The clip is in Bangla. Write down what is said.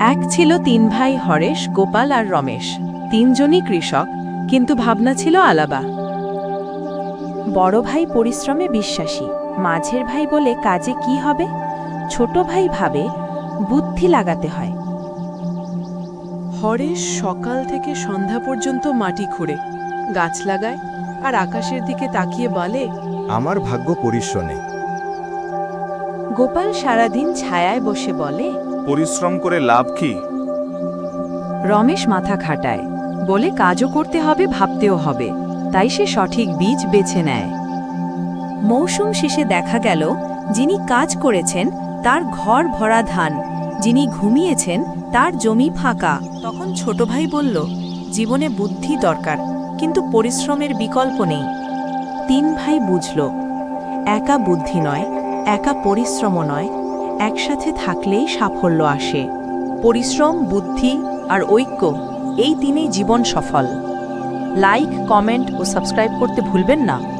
এক ছিল তিন ভাই হরেশ গোপাল আর রমেশ। তিনজনই কৃষক কিন্তু ভাবনা ছিল আলাবা বড় ভাই পরিশ্রমে বিশ্বাসী মাঝের ভাই বলে কাজে কি হবে? ছোট ভাই ভাবে বুদ্ধি লাগাতে হয়। হরেশ সকাল থেকে সন্ধ্যা পর্যন্ত মাটি খুঁড়ে গাছ লাগায় আর আকাশের দিকে তাকিয়ে বলে আমার ভাগ্য পরিশ্রমে। গোপাল সারাদিন ছায়ায় বসে বলে পরিশ্রম করে লাভ কি? রমেশ মাথা খাটায়। বলে, কাজও করতে হবে, ভাবতেও হবে। তাই সে সঠিক বীজ বেছে নেয়। মৌসুম শেষে দেখা গেল, যিনি কাজ করেছেন, তার ঘর ভরা ধান। যিনি ঘুমিয়েছেন, তার জমি ফাঁকা। তখন ছোট ভাই বলল, জীবনে বুদ্ধি দরকার, কিন্তু পরিশ্রমের বিকল্প নেই। তিন ভাই বুঝল, একা বুদ্ধি নয়, একা পরিশ্রমও নয় একসাথে থাকলেই সাফল্য আসে। পরিশ্রম, বুদ্ধি আর ঐক্য, এই তিনেই জীবন সফল। লাইক, কমেন্ট ও সাবস্ক্রাইব করতে ভুলবেন না।